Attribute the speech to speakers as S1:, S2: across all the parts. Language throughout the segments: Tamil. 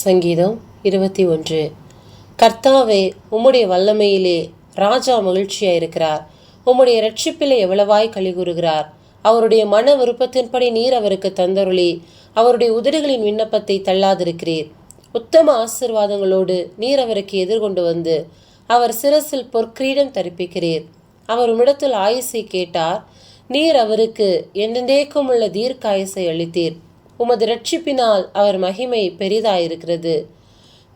S1: சங்கீதம் இருபத்தி ஒன்று. கர்த்தாவே உம்முடைய வல்லமையிலே ராஜா மகிழ்ச்சியாக இருக்கிறார் உம்முடைய ரட்சிப்பிலே எவ்வளவாய் களி கூறுகிறார் அவருடைய மன விருப்பத்தின்படி நீர் அவருக்கு தந்தருளி. அவருடைய உதடுகளின் விண்ணப்பத்தை தள்ளாதிருக்கிறீர். உத்தம ஆசிர்வாதங்களோடு நீர் அவருக்கு எதிர்கொண்டு வந்து அவர் சிரசில் பொற்கிரீடம் தரிப்பிக்கிறீர். அவர் உம்மிடத்தில் ஆயுசை கேட்டார். நீர் அவருக்கு என்றென்றேக்கும் உள்ள தீர்க்காயசை அளித்தீர். உமது ரட்சிப்பினால் அவர் மகிமை பெரிதாயிருக்கிறது.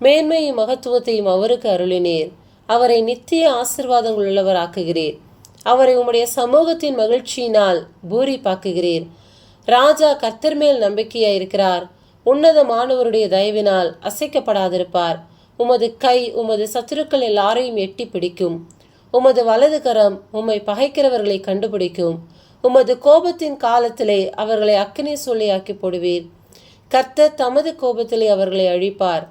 S1: மேன்மையும் மகத்துவத்தையும் அவருக்கு அருளினீர். அவரை நித்திய ஆசிர்வாதங்கள் உள்ளவராக்குகிறீர். அவரை உம்முடைய சமூகத்தின் மகிழ்ச்சியினால் பூரிப்பாக்குகிறீர். ராஜா கர்த்தர் மேல் நம்பிக்கையாயிருக்கிறார். உன்னதமானவருடைய தயவினால் அசைக்கப்படாதிருப்பார். உமது கை உமது சத்துருக்கள் எல்லாரையும் எட்டி பிடிக்கும் உமது வலது கரம் உம்மை பகைக்கிறவர்களை கண்டுபிடிக்கும். உமது கோபத்தின் காலத்திலே அவர்களை அக்கினி சொல்லியாக்கி போடுவீர். கர்த்தர் தமது கோபத்திலே அவர்களை அழிப்பார்.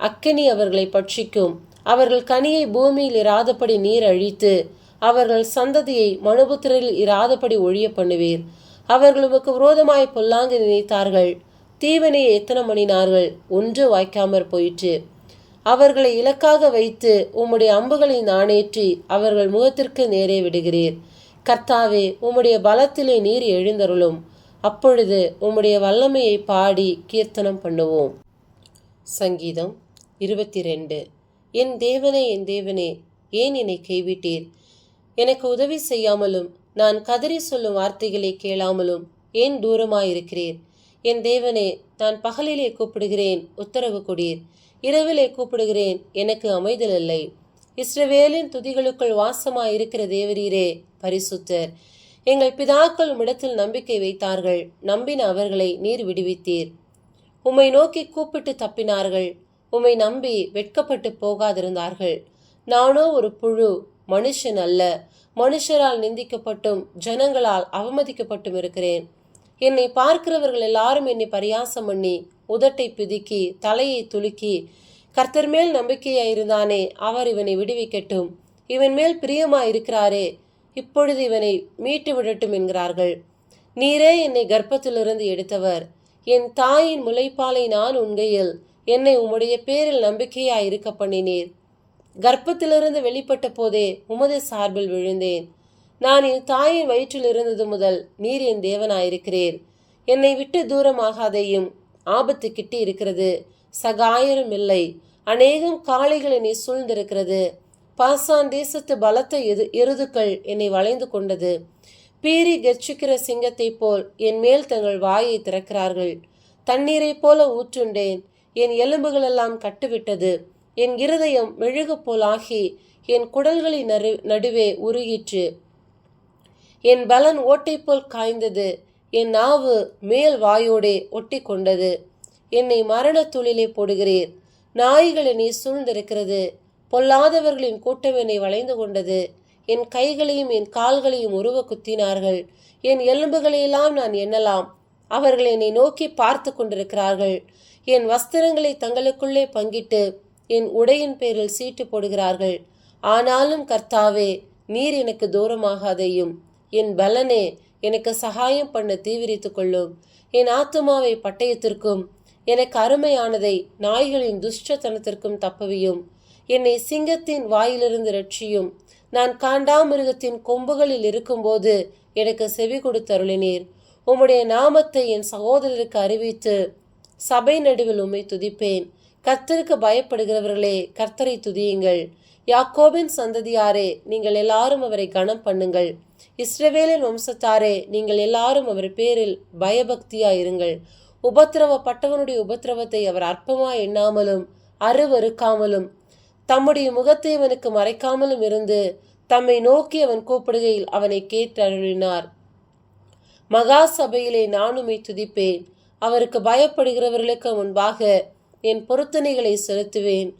S1: அக்கினி அவர்களை பட்சிக்கும். அவர்கள் கனியை பூமியில் இராதபடி நீர் அழித்து அவர்கள் சந்ததியை மனுபுத்திரில் இராதபடி ஒழிய பண்ணுவீர். அவர்கள் உமக்கு விரோதமாய் பொல்லாங்கு நினைத்தார்கள். தீவனையை எத்தனை மணினார்கள்? ஒன்று வாய்க்காமற் போயிற்று. அவர்களை இலக்காக வைத்து உம்முடைய அம்புகளை நாணேற்றி அவர்கள் முகத்திற்கு நேரே விடுகிறீர். கர்த்தாவே உம்முடைய பலத்திலே நீர் எழுந்தருளும். அப்பொழுது உம்முடைய வல்லமையை பாடி கீர்த்தனம் பண்ணுவோம். சங்கீதம் இருபத்தி ரெண்டு என் தேவனே என் தேவனே ஏன் என்னை கைவிட்டீர்? எனக்கு உதவி செய்யாமலும் நான் கதறி சொல்லும் வார்த்தைகளை கேளாமலும் ஏன் தூரமாயிருக்கிறீர்? என் தேவனே நான் பகலிலே கூப்பிடுகிறேன் உத்தரவு கொடீர். இரவிலே கூப்பிடுகிறேன் எனக்கு அமைதல் இல்லை. இஸ்ரவேலின் துதிகளுக்குள் வாசமாய் இருக்கிற தேவரீரே பரிசுத்தர். எங்கள் பிதாக்கள் உம்மிடத்தில் நம்பிக்கை வைத்தார்கள் நம்பின அவர்களை நீர் விடுவித்தீர். உம்மை நோக்கி கூப்பிட்டு தப்பினார்கள் உம்மை நம்பி வெட்கப்பட்டு போகாதிருந்தார்கள். நானோ ஒரு புழு மனுஷன் அல்ல மனுஷரால் நிந்திக்கப்பட்டும் ஜனங்களால் அவமதிக்கப்பட்டும் இருக்கிறேன். என்னை பார்க்கிறவர்கள் எல்லாரும் என்னை பரியாசம் பண்ணி உதட்டை பிதுக்கி தலையை துலுக்கி கர்த்தர் மேல் நம்பிக்கையாயிருந்தானே அவர் இவனை விடுவிக்கட்டும். இவன் மேல் பிரியமாயிருக்கிறாரே இப்பொழுது இவனை மீட்டு விடட்டும் என்கிறார்கள். நீரே என்னை கர்ப்பத்திலிருந்து எடுத்தவர். என் தாயின் முளைப்பாலை நான் உண்கையில் என்னை உம்முடைய பேரில் நம்பிக்கையாயிருக்க பண்ணினீர். கர்ப்பத்திலிருந்து வெளிப்பட்ட போதே உமது சார்பில் விழுந்தேன். நான் என் தாயின் வயிற்றில் இருந்தது முதல் நீர் என் தேவனாயிருக்கிறீர். என்னை விட்டு தூரமாகாதையும் ஆபத்து கிட்டி இருக்கிறது சகாயரும் இல்லை அநேகம் காளைகள் என்னை சூழ்ந்திருக்கிறது. பாசான் தேசத்து பலத்த எது எருதுக்கள் என்னை வளைந்து கொண்டது. பீறி கர்ச்சிக்கிற சிங்கத்தைப் போல் என் மேல் தங்கள் வாயை திறக்கிறார்கள். தண்ணீரைப் போல ஊற்றுண்டேன். என் எலும்புகளெல்லாம் கட்டுவிட்டது. என் இருதயம் மெழுகு போலாகி என் குடல்களின் நறு நடுவே உருகிற்று. என் பலன் ஓட்டை போல் காய்ந்தது. என் நாவு மேல் வாயோடே ஒட்டி கொண்டது. என்னை மரண துளிலே போடுகிறீர். நாய்கள் என்னை சூழ்ந்திருக்கிறது. பொல்லாதவர்களின் கூட்டம் என்னை வளைந்து கொண்டது. என் கைகளையும் என் கால்களையும் உருவ குத்தினார்கள். என் எலும்புகளையெல்லாம் நான் எண்ணலாம். அவர்கள் என்னை நோக்கி பார்த்து கொண்டிருக்கிறார்கள். என் வஸ்திரங்களை தங்களுக்குள்ளே பங்கிட்டு என் உடையின் பேரில் சீட்டு போடுகிறார்கள். ஆனாலும் கர்த்தாவே நீர் எனக்கு தூரமாகாதையும். என் பலனே எனக்கு சகாயம் பண்ண தீவிரித்து கொள்ளும். என் ஆத்துமாவை பட்டயத்திற்கும் எனக்கு அருமையானதை நாய்களின் துஷ்டத்தனத்திற்கும் தப்பவியும். என்னை சிங்கத்தின் வாயிலிருந்து ரட்சியும். நான் காண்டாமிருகத்தின் கொம்புகளில் இருக்கும்போது எனக்கு செவி கொடுத்தருளினீர். உம்முடைய நாமத்தை என் சகோதரருக்கு அறிவித்து சபை நடுவில் உம்மை துதிப்பேன். கர்த்தருக்கு பயப்படுகிறவர்களே கர்த்தரை துதியுங்கள். யாக்கோபின் சந்ததியாரே நீங்கள் எல்லாரும் அவரை கனம் பண்ணுங்கள். இஸ்ரவேலின் வம்சத்தாரே நீங்கள் எல்லாரும் அவர் பேரில் பயபக்தியாயிருங்கள். உபத்திரவப்பட்டவனுடைய உபத்திரவத்தை அவர் அற்பமா எண்ணாமலும் அருவறுக்காமலும் தம்முடைய முகத்தை அவனுக்கு மறைக்காமலும் இருந்து தம்மை நோக்கி அவன் கூப்பிடுகையில் அவனை கேட்டருளினார் மகா சபையிலே நானுமை துதிப்பேன். அவருக்கு பயப்படுகிறவர்களுக்கு முன்பாக என் பொருத்தனைகளை செலுத்துவேன்.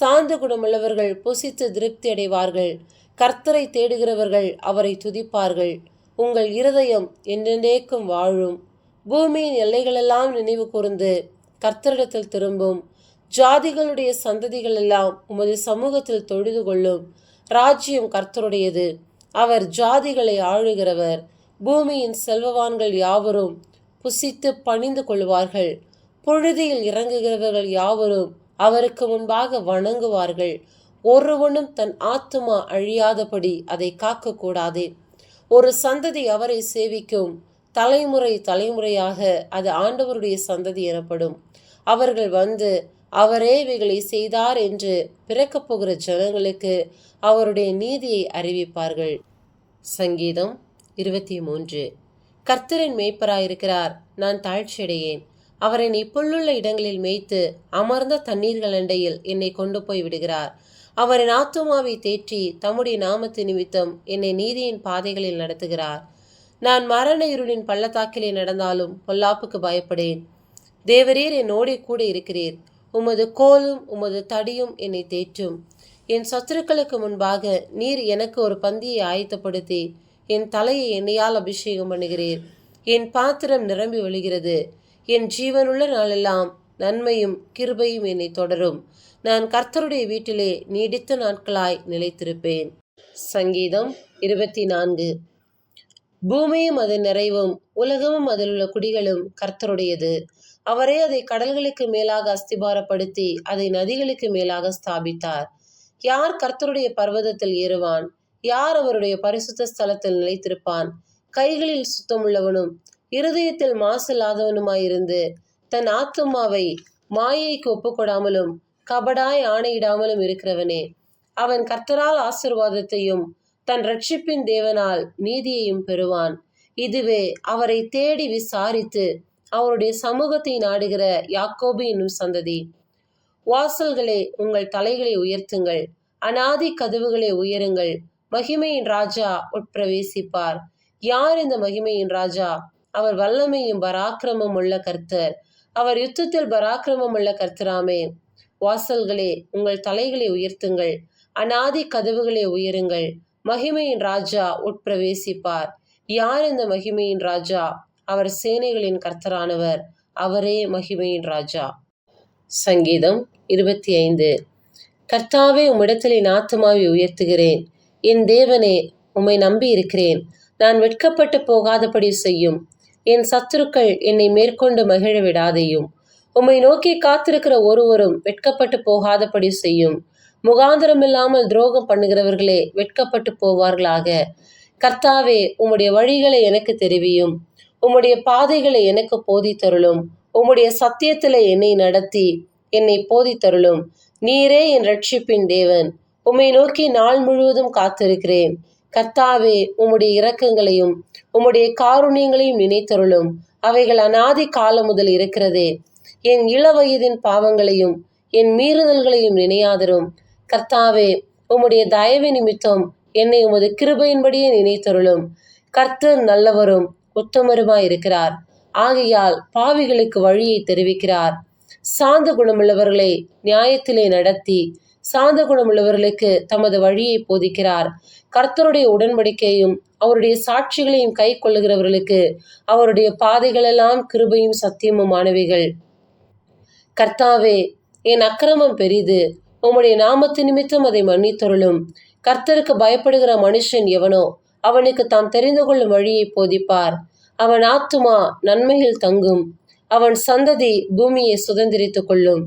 S1: சாந்து குணமுள்ளவர்கள் புசித்து திருப்தி அடைவார்கள். கர்த்தரை தேடுகிறவர்கள் அவரை துதிப்பார்கள். உங்கள் இருதயம் என்றென்றேக்கும் வாழும். பூமியின் எல்லைகளெல்லாம் நினைவு கூர்ந்து கர்த்தரிடத்தில் திரும்பும். ஜாதிகளுடைய சந்ததிகள் எல்லாம் உமது சமூகத்தில் தொழுது கொள்ளும். ராஜ்யம் கர்த்தருடையது. அவர் ஜாதிகளை ஆளுகிறவர். பூமியின் செல்வவான்கள் யாவரும் புசித்து பணிந்து கொள்வார்கள். புழுதியில் இறங்குகிறவர்கள் யாவரும் அவருக்கு முன்பாக வணங்குவார்கள். ஒருவனும் தன் ஆத்துமா அழியாதபடி அதை காக்கக்கூடாதே. ஒரு சந்ததி அவரை சேவிக்கும். தலைமுறை தலைமுறையாக அது ஆண்டவருடைய சந்ததி எனப்படும். அவர்கள் வந்து அவரே இவைகளை செய்தார் என்று பிறக்கப் போகிற ஜனங்களுக்கு அவருடைய நீதியை அறிவிப்பார்கள். சங்கீதம் இருபத்தி மூன்று. கர்த்தரின் மேய்ப்பராயிருக்கிறார் நான் தாழ்ச்சியடையேன். அவர் என்னை புல்லுள்ள இடங்களில் மேய்த்து அமர்ந்த தண்ணீர்கள் அண்டையில் என்னை கொண்டு போய் விடுகிறார். அவரின் ஆத்துமாவை தேற்றி தம்முடைய நாமத்து நிமித்தம் என்னை நீதியின் பாதைகளில் நடத்துகிறார். நான் மரண இருளின் பள்ளத்தாக்கிலே நடந்தாலும் பொல்லாப்புக்கு பயப்படேன். தேவரீர் என்னோடே கூட இருக்கிறீர். உமது கோலும் உமது தடியும் என்னை தேற்றும். என் சத்துருக்களுக்கு முன்பாக நீர் எனக்கு ஒரு பந்தியை ஆயத்தப்படுத்தி என் தலையை எண்ணெயால் அபிஷேகம் பண்ணுகிறீர். என் பாத்திரம் நிரம்பி வழிகிறது என் ஜீவனுள்ள நாளெல்லாம் நன்மையும் கிருபையும் என்னை தொடரும். நான் கர்த்தருடைய வீட்டிலே நீடித்த நாட்களாய் நிலைத்திருப்பேன். சங்கீதம் இருபத்தி நான்கு. பூமியும் அதன் நிறைவும் உலகமும் அதில் உள்ள குடிகளும் கர்த்தருடையது. அவரே அதை கடல்களுக்கு மேலாக அஸ்திபாரப்படுத்தி அதை நதிகளுக்கு மேலாக ஸ்தாபித்தார். யார் கர்த்தருடைய பர்வதத்தில் ஏறுவான்? யார் அவருடைய பரிசுத்த ஸ்தலத்தில் நிலைத்திருப்பான்? கைகளில் சுத்தமுள்ளவனும் இருதயத்தில் மாசில்லாதவனுமாயிருந்து தன் ஆத்துமாவை மாயைக்கு ஒப்புக்கொடாமலும் கபடாய் ஆணையிடாமலும் இருக்கிறவனே. அவன் கர்த்தரால் ஆசிர்வாதத்தையும் தன் ரட்சிப்பின் தேவனால் நீதியையும் பெறுவான். இதுவே அவரை தேடி விசாரித்து அவருடைய சமூகத்தை நாடுகிற யாக்கோபு என்னும் சந்ததி. வாசல்களே உங்கள் தலைகளை உயர்த்துங்கள். அனாதி கதவுகளை உயருங்கள். மகிமையின் ராஜா உட்பிரவேசிப்பார். யார் இந்த மகிமையின் ராஜா? அவர் வல்லமையும் பராக்கிரமம் உள்ள கர்த்தர். அவர் யுத்தத்தில் பராக்கிரமம் உள்ள கர்த்தராமே. வாசல்களே உங்கள் தலைகளை உயர்த்துங்கள். அனாதி கதவுகளை உயருங்கள். மகிமையின் ராஜா உட்பிரவேசிப்பார். யார் இந்த மகிமையின் ராஜா? அவர் சேனைகளின் கர்த்தரானவர். அவரே மகிமையின் ராஜா. சங்கீதம் இருபத்தி ஐந்து கர்த்தாவே உம்மிடத்தில் என் உயர்த்துகிறேன். என் தேவனே உம்மை நம்பி இருக்கிறேன் நான் வெட்கப்பட்டு போகாதபடி செய்யும். என் சத்துருக்கள் என்னை மேற்கொண்டு மகிழ விடாதையும் உம்மை நோக்கி காத்திருக்கிற ஒருவரும் வெட்கப்பட்டு போகாதபடி செய்யும். முகாந்திரமில்லாமல் துரோகம் பண்ணுகிறவர்களே வெட்கப்பட்டு போவார்களாக. கர்த்தாவே உம்முடைய வழிகளை எனக்கு தெரிவியும். உம்முடைய பாதைகளை எனக்கு போதித்தருளும். உம்முடைய சத்தியத்தில் என்னை நடத்தி என்னை போதித்தருளும். நீரே என் ரட்சிப்பின் தேவன். உம்மை நோக்கி நாள் முழுவதும் காத்திருக்கிறேன். கர்த்தாவே உம்முடைய இரக்கங்களையும் உம்முடைய காருண்யங்களையும் நினைத்தருளும். அவைகள் அனாதி காலம் முதல் இருக்கிறதே. என் இளவயதின் பாவங்களையும் என் மீறுதல்களையும் நினையாதரும். கர்த்தாவே உம்முடைய தயவு நிமித்தம் என்னை உமது கிருபையின்படியே நினைத்தருளும். கர்த்தர் நல்லவரும் உத்தமருமாய் இருக்கிறார் ஆகையால் பாவிகளுக்கு வழியை தெரிவிக்கிறார். சாந்த குணமுள்ளவர்களை நியாயத்திலே நடத்தி சாந்த குணமுள்ளவர்களுக்கு தமது வழியை போதிக்கிறார். கர்த்தருடைய உடன்படிக்கையும் அவருடைய சாட்சிகளையும் கை கொள்ளுகிறவர்களுக்கு அவருடைய பாதைகளெல்லாம் கிருபையும் சத்தியமுமானவைகள் கர்த்தாவே என் அக்கிரமம் பெரிது உம்முடைய நாமத்து நிமித்தம் அதை மன்னித்தருளும். கர்த்தருக்கு பயப்படுகிற மனுஷன் எவனோ அவனுக்கு தாம் தெரிந்து கொள்ளும் வழியை போதிப்பார். அவன் ஆத்துமா நன்மையில் தங்கும். அவன் சந்ததி பூமியை சுதந்திரித்துக் கொள்ளும்.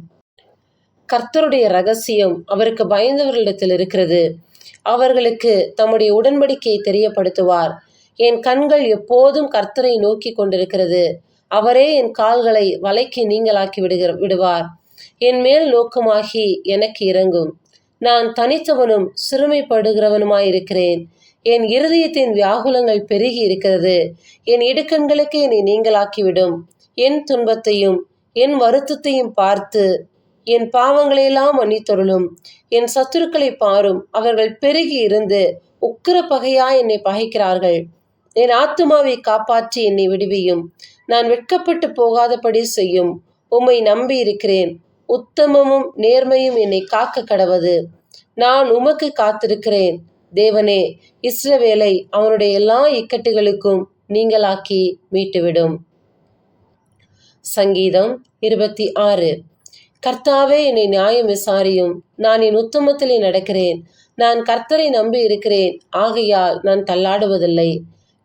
S1: கர்த்தருடைய ரகசியம் அவருக்கு பயந்தவர்களிடத்தில் இருக்கிறது. அவர்களுக்கு தம்முடைய உடன்படிக்கையை தெரியப்படுத்துவார். என் கண்கள் எப்போதும் கர்த்தரை நோக்கி கொண்டிருக்கிறது. அவரே என் கால்களை வலைக்கு நீங்களாக்கி விடுகிற விடுவார். என் மேல் நோக்கமாகி எனக்கு இறங்கும் நான் தனித்தவனும் சிறுமைப்படுகிறவனுமாயிருக்கிறேன். என் இருதயத்தின் வியாகுலங்கள் பெருகி இருக்கிறது. என் இடுக்கண்களுக்கு என்னை நீங்களாக்கிவிடும். என் துன்பத்தையும் என் வருத்தத்தையும் பார்த்து என் பாவங்களையெல்லாம் மன்னித்தொருளும். என் சத்துருக்களை பாரும். அவர்கள் பெருகி இருந்து உக்கிர பகையா என்னை பகைக்கிறார்கள். என் ஆத்துமாவை காப்பாற்றி என்னை விடுவியும். நான் வெட்கப்பட்டு போகாதபடி செய்யும். உம்மை நம்பி இருக்கிறேன். உத்தமமும் நேர்மையும் என்னை காக்க கடவது. நான் உமக்கு காத்திருக்கிறேன். தேவனே இஸ்ரவேலை அவனுடைய எல்லா இக்கட்டுகளுக்கும் நீங்களாக்கி மீட்டுவிடும். சங்கீதம் இருபத்தி ஆறு. கர்த்தாவே என்னை நியாயம் விசாரியும். நான் என் உத்தமத்திலே நடக்கிறேன். நான் கர்த்தரை நம்பி இருக்கிறேன். ஆகையால் நான் தள்ளாடுவதில்லை.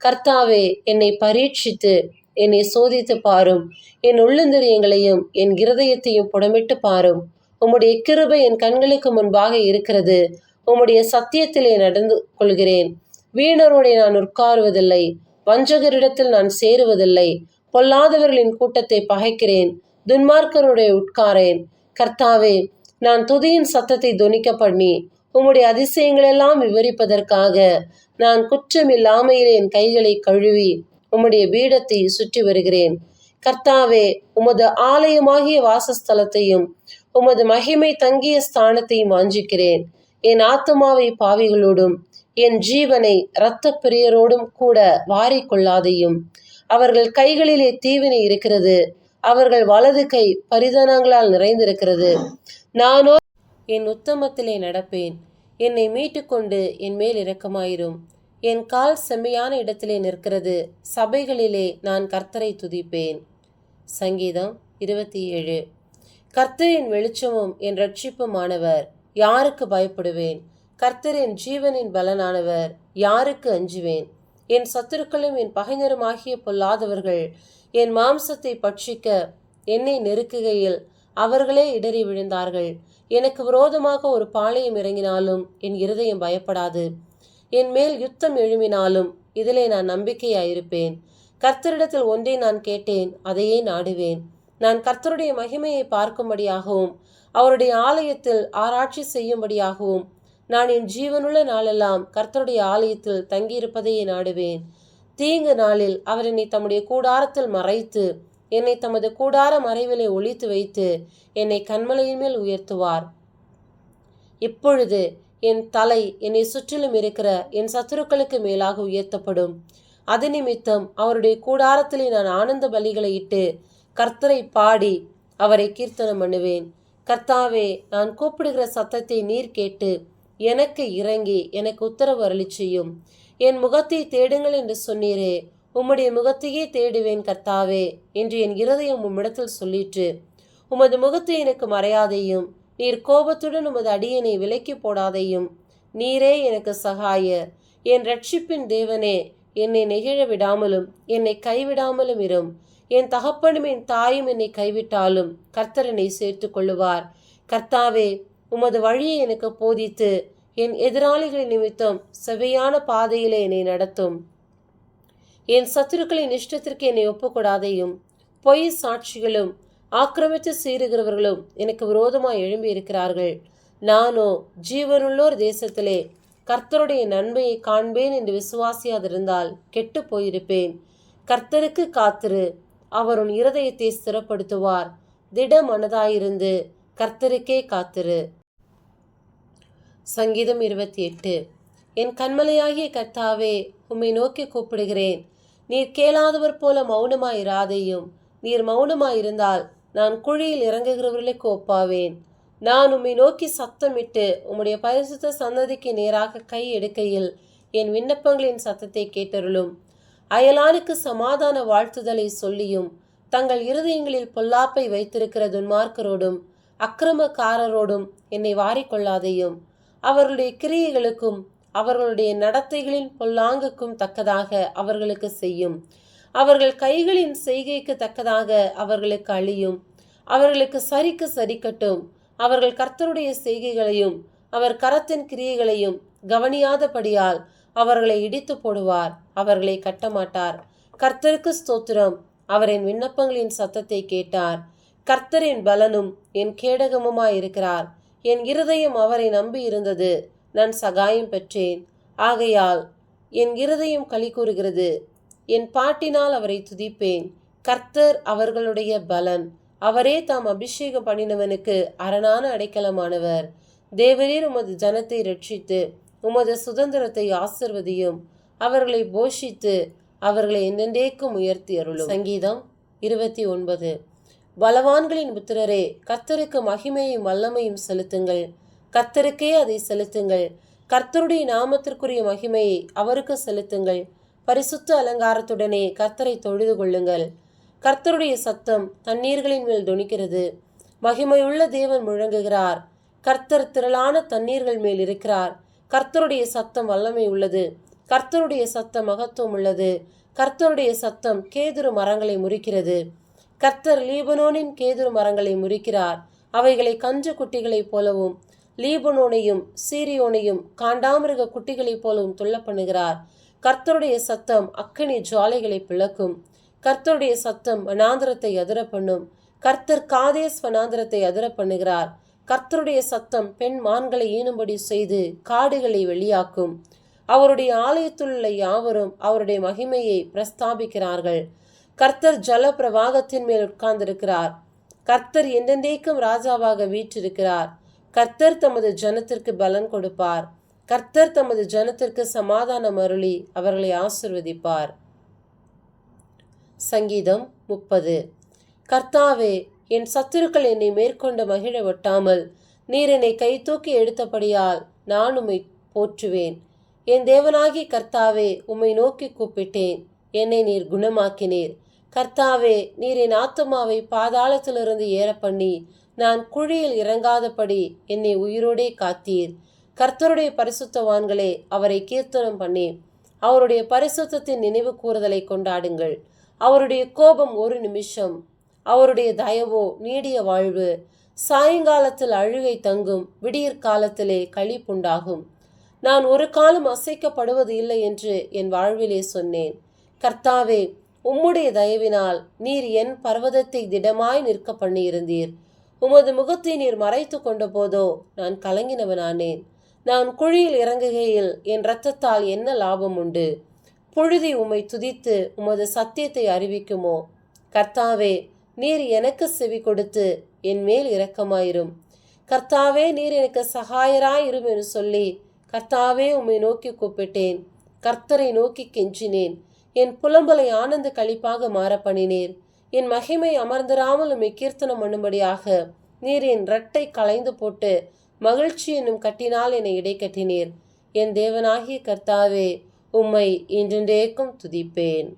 S1: கர்த்தாவே என்னை பரீட்சித்து என்னை சோதித்து பாரும். என் உள்ளந்தரியங்களையும் என் இருதயத்தையும் புடமிட்டு பாரும். உம்முடைய கிருபை என் கண்களுக்கு முன்பாக இருக்கிறது. உம்முடைய சத்தியத்திலே நடந்து கொள்கிறேன். வீணரோடே நான் உட்காருவதில்லை. வஞ்சகரிடத்தில் நான் சேருவதில்லை. பொல்லாதவர்களின் கூட்டத்தை பகைக்கிறேன். துன்மார்க்கருடைய உட்காரேன். கர்த்தாவே நான் துதியின் சத்தத்தை துணிக்க பண்ணி உம்முடைய அதிசயங்களெல்லாம் விவரிப்பதற்காக நான் குற்றமில்லாமையிலே என் கைகளை கழுவி உம்முடைய பீடத்தை சுற்றி வருகிறேன். கர்த்தாவே உமது ஆலயமாகிய வாசஸ்தலத்தையும் உமது மகிமை தங்கிய ஸ்தானத்தையும் வாஞ்சிக்கிறேன். என் ஆத்மாவை பாவிகளோடும் என் ஜீவனை இரத்த பிரியரோடும் கூட வாரிக்கொள்ளாதையும். அவர்கள் கைகளிலே தீவினை இருக்கிறது அவர்கள் வலது கை பரிதானங்களால் நிறைந்திருக்கிறது. நானோ என் உத்தமத்திலே நடப்பேன். என்னை மீட்டுக்கொண்டு என் மேல் இரக்கமாயிரும். என் கால் செம்மையான இடத்திலே நிற்கிறது. சபைகளிலே நான் கர்த்தரை துதிப்பேன். சங்கீதம் இருபத்தி ஏழு. கர்த்தரின் வெளிச்சமும் என் ரட்சிப்புமானவர் யாருக்கு பயப்படுவேன்? கர்த்தரின் ஜீவனின் பலனானவர் யாருக்கு அஞ்சுவேன்? என் சத்துருக்களும் என் பகைஞருமாகிய பொல்லாதவர்கள் என் மாம்சத்தை பட்சிக்க என்னை நெருக்குகையில் அவர்களே இடறி விழுந்தார்கள். எனக்கு விரோதமாக ஒரு பாளையம் இறங்கினாலும் என் இருதயம் பயப்படாது. என் மேல் யுத்தம் எழும்பினாலும் இதிலே நான் நம்பிக்கையாயிருப்பேன். கர்த்தரிடத்தில் ஒன்றை நான் கேட்டேன் அதையே நாடுவேன். நான் கர்த்தருடைய மகிமையை பார்க்கும்படியாகவும் அவருடைய ஆலயத்தில் ஆராய்ச்சி செய்யும்படியாகவும் நான் என் ஜீவனுள்ள நாளெல்லாம் கர்த்தருடைய ஆலயத்தில் தங்கியிருப்பதையே நாடுவேன். தீங்கு நாளில் அவர் என்னை தம்முடைய கூடாரத்தில் மறைத்து என்னை தமது கூடார மறைவிலே ஒழித்து வைத்து என்னை கண்மலையின் மேல் உயர்த்துவார். இப்பொழுது என் தலை என்னை சுற்றிலும் இருக்கிற என் சத்துருக்களுக்கு மேலாக உயர்த்தப்படும். அது நிமித்தம் அவருடைய கூடாரத்திலே நான் ஆனந்த பலிகளை இட்டு கர்த்தரை பாடி அவரை கீர்த்தனம் பண்ணுவேன். கர்த்தாவே நான் கூப்பிடுகிற சத்தத்தை நீர் கேட்டு எனக்கு இறங்கி எனக்கு உத்தரவு அருளி செய்யும் என் முகத்தை தேடுங்கள் என்று சொன்னீரே உம்முடைய முகத்தையே தேடுவேன் கர்த்தாவே என்று என் இருதயம் உம்மிடத்தில் சொல்லிற்று. உமது முகத்தை எனக்கு மறையாதையும் நீர் கோபத்துடன் உமது அடியனை விலக்கி போடாதையும் நீரே எனக்கு சகாயர். என் ரட்சிப்பின் தேவனே என்னை நெகிழ விடாமலும் என்னை கைவிடாமலும் இரும். என் தகப்பனும் என் தாயும் என்னை கைவிட்டாலும் கர்த்தரனை சேர்த்து கொள்ளுவார். கர்த்தாவே உமது வழியை எனக்கு போதித்து என் எதிராளிகளின் நிமித்தம் செவையான பாதையிலே என்னை நடத்தும். என் சத்துருக்களின் இஷ்டத்திற்கு என்னை ஒப்புக்கூடாதையும். பொய் சாட்சிகளும் ஆக்கிரமித்து சீறுகிறவர்களும் எனக்கு விரோதமாக எழும்பி இருக்கிறார்கள் நானோ ஜீவனுள்ளோர் தேசத்திலே கர்த்தருடைய நன்மையை காண்பேன் என்று விசுவாசியாதிருந்தால் கெட்டு போயிருப்பேன். கர்த்தருக்கு காத்திரு அவர் உன் இருதயத்தை ஸ்திரப்படுத்துவார். திட மனதாயிருந்து கர்த்தருக்கே காத்திரு. சங்கீதம் இருபத்தி எட்டு. என் கண்மலையாகிய கர்த்தாவே உம்மை நோக்கி கூப்பிடுகிறேன். நீர் கேளாதவர் போல மௌனமாயிராதையும் நீர் மௌனமாயிருந்தால் நான் குழியில் இறங்குகிறவர்களுக்கு ஒப்பாவேன் நான் உம்மை நோக்கி சத்தமிட்டு உம்முடைய பரிசுத்த சன்னதிக்கு நேராக கை எடுக்கையில் என் விண்ணப்பங்களின் சத்தத்தை கேட்டருளும். அயலானுக்கு சமாதான வாழ்த்துதலை சொல்லியும் தங்கள் இருதயங்களில் பொல்லாப்பை வைத்திருக்கிற துன்மார்க்கரோடும் அக்கிரமக்காரரோடும் என்னை வாரிக்கொள்ளாதையும். அவர்களுடைய கிரியைகளுக்கும் அவர்களுடைய நடத்தைகளின் பொல்லாங்குக்கும் தக்கதாக அவர்களுக்கு செய்யும். அவர்கள் கைகளின் செய்கைக்கு தக்கதாக அவர்களுக்கு அழியும். அவர்களுக்கு சரிக்கு சரிக்கட்டும். அவர்கள் கர்த்தருடைய செய்கைகளையும் அவர் கரத்தின் கிரியைகளையும் கவனியாதபடியால் அவர்களை இடித்து போடுவார் அவர்களை கட்டமாட்டார். கர்த்தருக்கு ஸ்தோத்திரம். அவர் என் விண்ணப்பங்களின் சத்தத்தை கேட்டார். கர்த்தரின் பலனும் என் கேடகமுமாயிருக்கிறார். என் இருதயம் அவரை நம்பி இருந்தது. நான் சகாயம் பெற்றேன். ஆகையால் என் இருதயம் களி கூறுகிறது. என் பாட்டினால் அவரை துதிப்பேன். கர்த்தர் அவர்களுடைய பலன். அவரே தாம் அபிஷேகம் பண்ணினவனுக்கு அரணான அடைக்கலமானவர். தேவரீர் உமது ஜனத்தை ரட்சித்து உமது சுதந்திரத்தை ஆசிர்வதியும் அவர்களை போஷித்து அவர்களை எந்தெந்தேக்கும் உயர்த்தி அருளும். சங்கீதம் இருபத்தி ஒன்பது. பலவான்களின் புத்திரரே கர்த்தருக்கு மகிமையும் வல்லமையும் செலுத்துங்கள். கர்த்தருக்கே அதை செலுத்துங்கள். கர்த்தருடைய நாமத்திற்குரிய மகிமையை அவருக்கு செலுத்துங்கள். பரிசுத்த அலங்காரத்துடனே கர்த்தரை தொழுது கொள்ளுங்கள். கர்த்தருடைய சத்தம் தண்ணீர்களின் மேல் தொனிக்கிறது மகிமையுள்ள தேவன் முழங்குகிறார். கர்த்தர் திரளான தண்ணீர்கள் மேல் இருக்கிறார். கர்த்தருடைய சத்தம் வல்லமை உள்ளது. கர்த்தருடைய சத்தம் மகத்துவம் உள்ளது. கர்த்தருடைய சத்தம் கேதுரு மரங்களை முறிக்கிறது. கர்த்தர் லீபனோனின் கேதுரு மரங்களை முறிக்கிறார். அவைகளை கஞ்ச குட்டிகளைப் போலவும் லீபனோனையும் சீரியோனையும் காண்டாமிருக குட்டிகளைப் போலவும் துள்ள பண்ணுகிறார். கர்த்தருடைய சத்தம் அக்கினி ஜுவாலைகளை பிளக்கும். கர்த்தருடைய சத்தம் வனாந்திரத்தை அதிர பண்ணும் கர்த்தர் காதேஸ் வனாந்திரத்தை அதிர பண்ணுகிறார் கர்த்தருடைய சத்தம் பெண் மான்களை ஈனும்படி செய்து காடுகளை வெளியாக்கும். அவருடைய ஆலயத்திலுள்ள யாவரும் அவருடைய மகிமையை பிரஸ்தாபிக்கிறார்கள். கர்த்தர் ஜல பிரவாகத்தின் மேல் உட்கார்ந்திருக்கிறார். கர்த்தர் எந்தெந்தேக்கும் ராஜாவாக வீற்றிருக்கிறார். கர்த்தர் தமது ஜனத்திற்கு பலன் கொடுப்பார். கர்த்தர் தமது ஜனத்திற்கு சமாதானம் அருளி அவர்களை ஆசிர்வதிப்பார். சங்கீதம் முப்பது. கர்த்தாவே என் சத்துருக்கள் என்னை மேற்கொண்டு மகிழ ஒட்டாமல் நீர் என்னை கை தூக்கி எடுத்தபடியால் நான் உம்மை போற்றுவேன். என் தேவனாகி கர்த்தாவே உம்மை நோக்கி கூப்பிட்டேன். என்னை நீர் குணமாக்கினீர். கர்த்தாவே நீர் என் ஆத்துமாவை பாதாளத்திலிருந்து ஏற பண்ணி நான் குழியில் இறங்காதபடி என்னை உயிரோடே காத்தீர். கர்த்தருடைய பரிசுத்தவான்களே அவரை கீர்த்தனம் பண்ணி அவருடைய பரிசுத்தத்தின் நினைவு கூறுதலை கொண்டாடுங்கள். அவருடைய கோபம் ஒரு நிமிஷம். அவருடைய தயவோ நீடிய வாழ்வு. சாயங்காலத்தில் அழுகை தங்கும். விடியற் காலத்திலே களிப்புண்டாகும். நான் ஒரு காலம் அசைக்கப்படுவது இல்லை என்று என் வாழ்விலே சொன்னேன். கர்த்தாவே உம்முடைய தயவினால் நீர் என் பர்வதத்தை திடமாய் நிற்க பண்ணியிருந்தீர். உமது முகத்தை நீர் மறைத்து கொண்ட போதோ நான் கலங்கினவனானேன். நான் குழியில் இறங்குகையில் என் இரத்தத்தால் என்ன லாபம் உண்டு? புழுதி உம்மை துதித்து உமது சத்தியத்தை அறிவிக்குமோ? கர்த்தாவே நீர் எனக்கு செவி கொடுத்து என் மேல் இரக்கமாயிரும். கர்த்தாவே நீர் எனக்கு சகாயராயிரும் என்று சொல்லி கர்த்தாவே உம்மை நோக்கி கூப்பிட்டேன். கர்த்தரை நோக்கி கெஞ்சினேன். என் புலம்பலை ஆனந்த கழிப்பாக மாற பண்ணினீர். என் மகிமை அமர்ந்திராமல் உம்மை கீர்த்தனம் பண்ணும்படியாக நீர் என் ரட்டை களைந்து போட்டு மகிழ்ச்சி என்னும் கட்டினால் என்னை இடைக்கட்டினீர். என் தேவனாகிய கர்த்தாவே உம்மை இன்றென்றேக்கும் துதிப்பேன்.